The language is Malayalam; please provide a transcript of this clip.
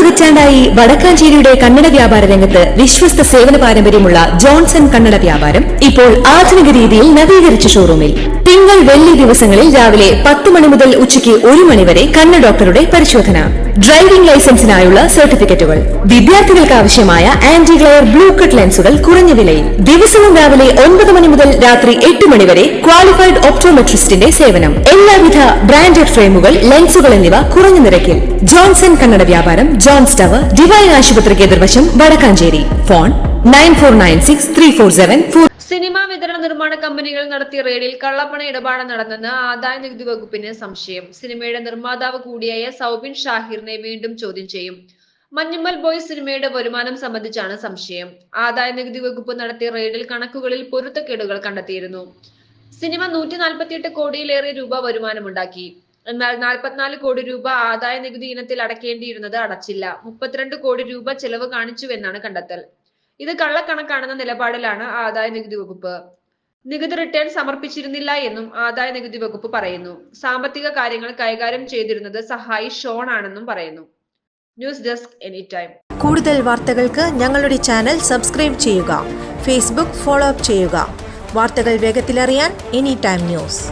പതിറ്റാണ്ടായി വടക്കാഞ്ചേരിയുടെ കന്നഡ വ്യാപാര രംഗത്ത് വിശ്വസ്ത സേവന പാരമ്പര്യമുള്ള ജോൺസൺ കന്നഡ വ്യാപാരം ഇപ്പോൾ ആധുനിക രീതിയിൽ നവീകരിച്ച ഷോറൂമിൽ തിങ്കൾ വെള്ളി ദിവസങ്ങളിൽ രാവിലെ പത്ത് മണി മുതൽ ഉച്ചയ്ക്ക് ഒരു മണി വരെ കണ്ണ് ഡോക്ടറുടെ പരിശോധന. ഡ്രൈവിംഗ് ലൈസൻസിനായുള്ള സർട്ടിഫിക്കറ്റുകൾ. വിദ്യാർത്ഥികൾക്ക് ആവശ്യമായ ആന്റി ഗ്ലെയർ ബ്ലൂ കട്ട് ലെൻസുകൾ കുറഞ്ഞ വിലയിൽ ദിവസവും രാവിലെ ഒൻപത് മണി മുതൽ രാത്രി എട്ട് മണി വരെ ക്വാളിഫൈഡ് ഒപ്റ്റോമെട്രിസ്റ്റിന്റെ സേവനം. എല്ലാവിധ ബ്രാൻഡഡ് ഫ്രെയിമുകൾ ലെൻസുകൾ എന്നിവ കുറഞ്ഞ നിരക്കിൽ. ജോൺസൺ കന്നഡ വ്യാപാരം ജോൺസ് ടവർ ഡിവൈൻ ആശുപത്രിക്ക് എതിർവശം Vadakkanchery. Phone nine four nine six three four seven four cinema വിതരണ നിർമ്മാണ കമ്പനികൾ നടത്തിയ റെയ്ഡിൽ കള്ളപ്പണ ഇടപാട് നടന്നെന്ന് ആദായ നികുതി വകുപ്പിന് സംശയം. സിനിമയുടെ നിർമ്മാതാവ് കൂടിയായ സൗബിൻ ഷാഹിറിനെ വീണ്ടും ചോദ്യം ചെയ്യും. മഞ്ഞുമ്മൽ ബോയ് സിനിമയുടെ വരുമാനം സംബന്ധിച്ചാണ് സംശയം. ആദായ നികുതി വകുപ്പ് നടത്തിയ റെയ്ഡിൽ കണക്കുകളിൽ പൊരുത്തക്കേടുകൾ കണ്ടെത്തിയിരുന്നു. സിനിമ നൂറ്റി നാൽപ്പത്തിയെട്ട് കോടിയിലേറെ രൂപ വരുമാനമുണ്ടാക്കി. എന്നാൽ നാൽപ്പത്തിനാല് കോടി രൂപ ആദായ നികുതി ഇനത്തിൽ അടക്കേണ്ടിയിരുന്നത് അടച്ചില്ല. മുപ്പത്തിരണ്ട് കോടി രൂപ ചെലവ് കാണിച്ചുവെന്നാണ് കണ്ടെത്തൽ. ഇത് കള്ളക്കണക്കാണെന്ന നിലപാടിലാണ് ആദായ നികുതി വകുപ്പ്. നികുതി റിട്ടേൺ സമർപ്പിച്ചിരുന്നില്ല എന്നും ആദായ നികുതി വകുപ്പ് പറയുന്നു. സാമ്പത്തിക കാര്യങ്ങൾ കൈകാര്യം ചെയ്തിരുന്നത് സഹായി ഷോൺ ആണെന്നും പറയുന്നു. ന്യൂസ് ഡെസ്ക് എനി ടൈം കൂടുതൽ വാർത്തകൾക്ക് ഞങ്ങളുടെ ചാനൽ സബ്സ്ക്രൈബ് ചെയ്യുക. ഫേസ്ബുക്ക് ഫോളോ അപ്പ് ചെയ്യുക. വാർത്തകൾ വേഗത്തിലറിയാൻ എനി ടൈം ന്യൂസ്.